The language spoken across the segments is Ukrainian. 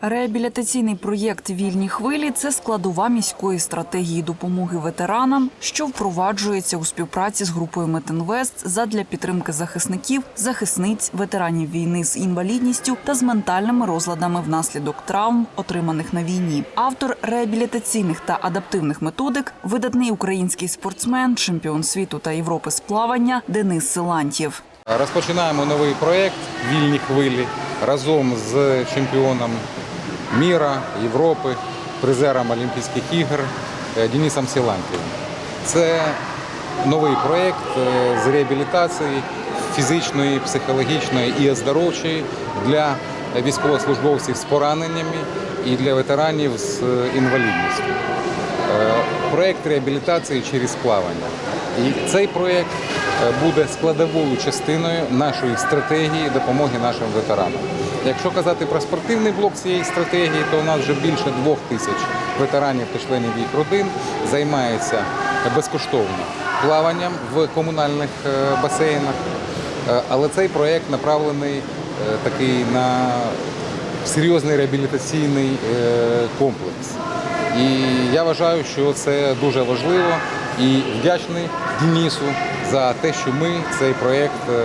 Реабілітаційний проєкт Вільні хвилі це складова міської стратегії допомоги ветеранам, що впроваджується у співпраці з групою Метинвест задля підтримки захисників, захисниць, ветеранів війни з інвалідністю та з ментальними розладами внаслідок травм, отриманих на війні. Автор реабілітаційних та адаптивних методик, видатний український спортсмен, чемпіон світу та Європи з плавання Денис Силантьєв. Розпочинаємо новий проєкт Вільні хвилі разом з чемпіоном міра, Європи, призером Олімпійських ігор е, Денисом Сілантьєвим. Це новий проєкт е, з реабілітації фізичної, психологічної і оздоровчої для військовослужбовців з пораненнями і для ветеранів з е, інвалідністю. Проєкт реабілітації через плавання. І цей проєкт буде складовою частиною нашої стратегії допомоги нашим ветеранам. Якщо казати про спортивний блок цієї стратегії, то у нас вже більше двох тисяч ветеранів та членів їх родин займається безкоштовно плаванням в комунальних е, басейнах. Е, Але цей проєкт направлений е, такий на серйозний реабілітаційний комплекс. І я вважаю, що це дуже важливо і вдячний Денису за те, що ми цей проєкт е,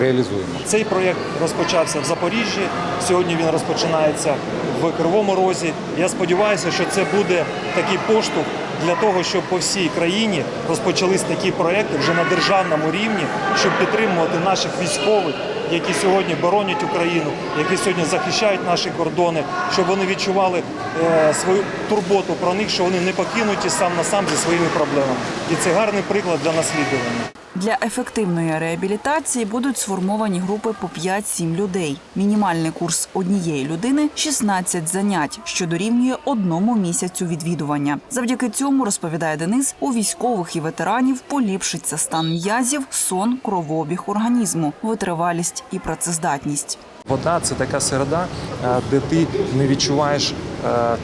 реалізуємо. Цей проєкт розпочався в Запоріжжі. Сьогодні він розпочинається в Кривому Розі. Я сподіваюся, що це буде такий поштовх для того, щоб по всій країні розпочались такі проекти вже на державному рівні, щоб підтримувати наших військових, які сьогодні боронять Україну, які сьогодні захищають наші кордони, щоб вони відчували е, свою турботу про них, що вони не покинуті сам на сам зі своїми проблемами. І це гарний приклад для наслідування. Для ефективної реабілітації будуть сформовані групи по 5-7 людей. Мінімальний курс однієї людини 16 занять, що дорівнює одному місяцю відвідування. Завдяки цьому розповідає Денис, у військових і ветеранів поліпшиться стан м'язів, сон, кровообіг організму, витривалість і працездатність. Вода це така середа, е, де ти не відчуваєш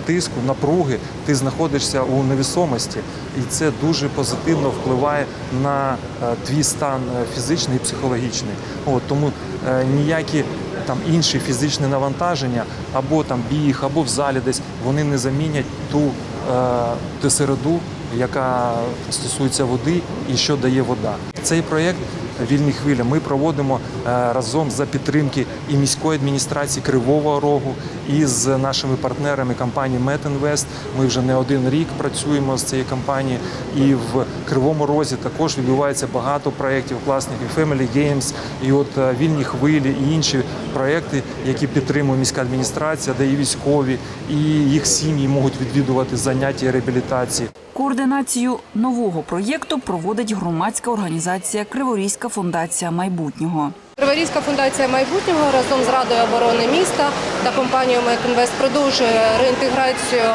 тиску, напруги, ти знаходишся у невісомості, і це дуже позитивно впливає на е, твій стан е, фізичний і психологічний. От, тому е, ніякі там інші фізичні навантаження, або там біг, або в залі десь вони не замінять ту, е, ту середу, яка стосується води і що дає вода. Цей проєкт Вільні хвилі ми проводимо е, разом за підтримки і міської адміністрації Кривого Рогу, і з нашими партнерами компанії Метінвест. Ми вже не один рік працюємо з цією компанією. І в Кривому Розі також відбувається багато проєктів класних і Family Games, і от е, вільні хвилі, і інші проєкти, які підтримує міська адміністрація, де і військові, і їх сім'ї можуть відвідувати заняття і реабілітації. Координацію нового проєкту проводить громадська організація Криворізька фундація майбутнього. Криворізька фундація майбутнього разом з Радою оборони міста та компанією Метінвест продовжує реінтеграцію е,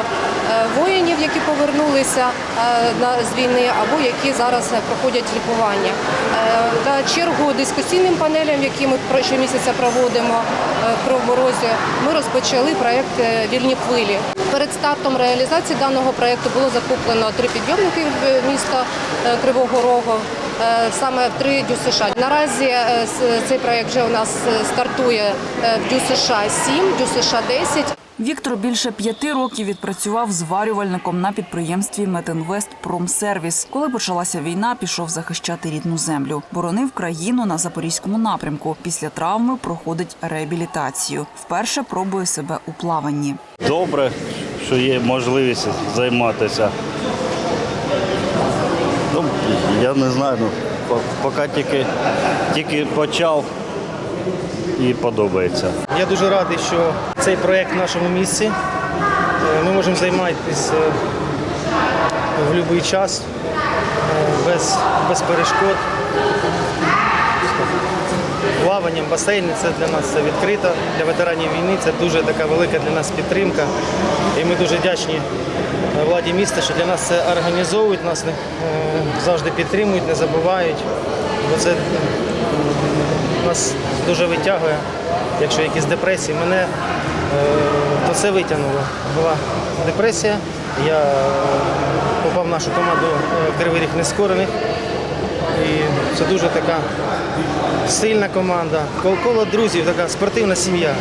воїнів, які повернулися е, з війни або які зараз е, проходять лікування. На чергу дискусійним панелям, які ми про- щомісяця проводимо в Кривому ми розпочали проєкт Вільні хвилі. Перед стартом реалізації даного проєкту було закуплено три підйомники в міста е, Кривого Рогу, е, саме в три ДЮСШ. Наразі е, цей проєкт вже у нас стартує в ДЮСШ 7, ДЮСШ 10. Віктор більше п'яти років відпрацював зварювальником на підприємстві Метинвест Промсервіс. Коли почалася війна, пішов захищати рідну землю. Боронив країну на запорізькому напрямку. Після травми проходить реабілітацію. Вперше пробує себе у плаванні. Добре, що є можливість займатися. Ну, я не знаю, ну, поки тільки, тільки почав і подобається. Я дуже радий, що цей проєкт в нашому місці. Е, Ми можемо займатися е, в будь-який час, е, без, без перешкод. Плаванням, басейни це для нас відкрито. Для ветеранів війни це дуже така велика для нас підтримка. І ми дуже вдячні е, владі міста, що для нас це організовують, нас е, завжди підтримують, не забувають. Бо це нас дуже витягує, якщо якісь депресії. Мене е, то це витягнуло. Була депресія. Я попав в нашу команду Кривий Ріг Нескорених. Це дуже така сильна команда. Коло друзів, така спортивна сім'я.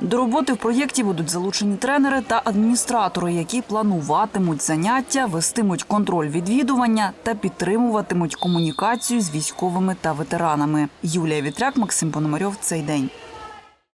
До роботи в проєкті будуть залучені тренери та адміністратори, які плануватимуть заняття, вестимуть контроль відвідування та підтримуватимуть комунікацію з військовими та ветеранами. Юлія Вітряк, Максим Пономарьов. Цей день.